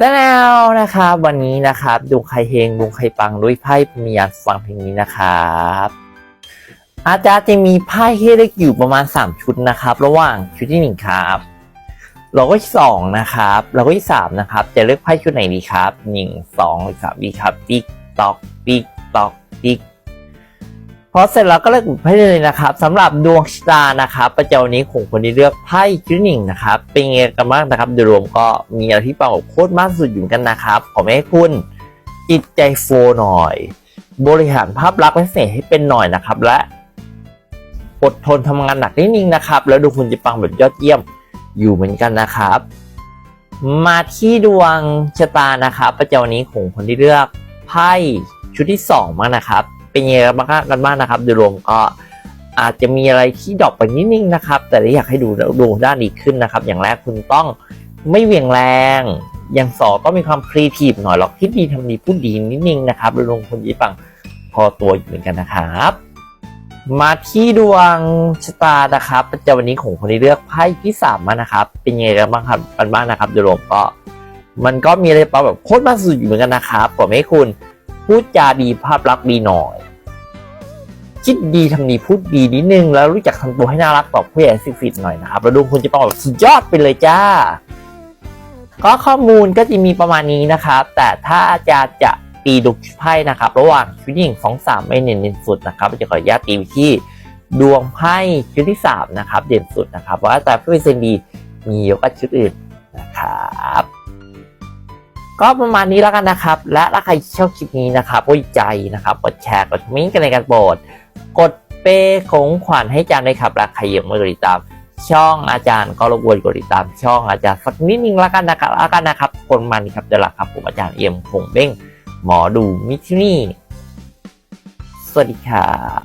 แล้วนะครับ วันนี้นะครับดวงใครเฮงดวงใครปังด้วยไพ่มียานฟังเพลงนี้นะครับอาจารย์จะมีไพ่ให้เลือกอยู่ประมาณ 3 ชุดนะครับ ระหว่างชุดที่ 1 ครับเราก็ที่สองนะครับเราก็ที่สามนะครับ จะเลือกไพ่ชุดไหนดีครับหนึ่งสองหรือสามดีครับติ๊กตอกติ๊กตอกติ๊ก พอเสร็จแล้วก็เลือกไพ่ได้เลยนะครับสำหรับดวงชะตานะครับประจำวันนี้ของคนที่เลือกไพ่ชุดหนึ่งนะครับเป็นไงกันบ้างนะครับโดยรวมก็มีอะไรที่ปังกับโคตรมากสุดอยู่กันนะครับขอให้คุณจิตใจโฟหน่อย บริหารภาพลักษณ์และเสน่ห์ให้เป็นหน่อยนะครับและอดทนทำงานหนักนิดนึงนะครับ แล้วดูคุณจะปังแบบยอดเยี่ยมอยู่เหมือนกันนะครับ มาที่ดวงชะตานะครับประจำวันนี้ของคนที่เลือกไพ่ชุดที่สองมานะครับ เป็นยังไงกันบ้างกันบ้างนะครับโดยรวมก็อาจจะมีอะไรที่ดรอปไปนิดนึงนะครับ แต่อยากให้ดูดูด้านดีขึ้นนะครับ อย่างแรกคุณต้องไม่เหวี่ยงแรง อย่างสองต้องมีความครีเอทีฟหน่อยหรอกคิดดีทำดีพูดดีนิดนึงนะครับโดยรวมคนที่ปังพอตัวอยู่เหมือนกันนะครับมาที่ดวงชะตานะครับประจำวันนี้ของคนที่เลือกไพ่ที่สามมานะครับ เป็นยังไงกันบ้างครับกันบ้างนะครับโดยรวมก็มันก็มีอะไรปแบบโคตรมาสุดอยู่เหมือนกันนะครับผมให้คุณพูดจาดีภาพลักษณ์ดีหน่อย คิดดีทำดีพูดดีนิดนึง แล้วรู้จักทำตัวให้น่ารักต่อผู้ใหญ่สิทธิ์หน่อยนะครับ แล้วดวงคุณจะปังแบบสุดยอดไปเลยจ้า ก็ข้อมูลก็จะมีประมาณนี้นะครับ แต่ถ้าอาจารย์จะตีดุกไพ่นะครับ ระหว่างชุดหญิงสองสามไม่เน้นเด่นสุดนะครับจะขออนุญาตตีไปที่ดวงไพ่ชุดที่สามนะครับ เด่นสุดนะครับเพราะว่าแต่เพื่อนเซนดีมีเยอะกว่าชุดอื่นนะครับ ก็ประมาณนี้แล้วกันนะครับ และถ้าใครชอบคลิปนี้นะครับก็ใจนะครับ กดแชร์ กดมิ้งกันในการโปรดกดเป้ของขวัญให้อาจารย์ด้วยครับและใครยังไม่กดติดตาม ช่องอาจารย์ก็รบกวนกดติดตาม ช่องอาจารย์สักนิดนึงแล้วกันนะครับแล้วกันนะครับ คนมันครับเดี๋ยวละครับผมอาจารย์เอี่ยมคงเบ้งหมอดูมิทนี่ สวัสดีครับ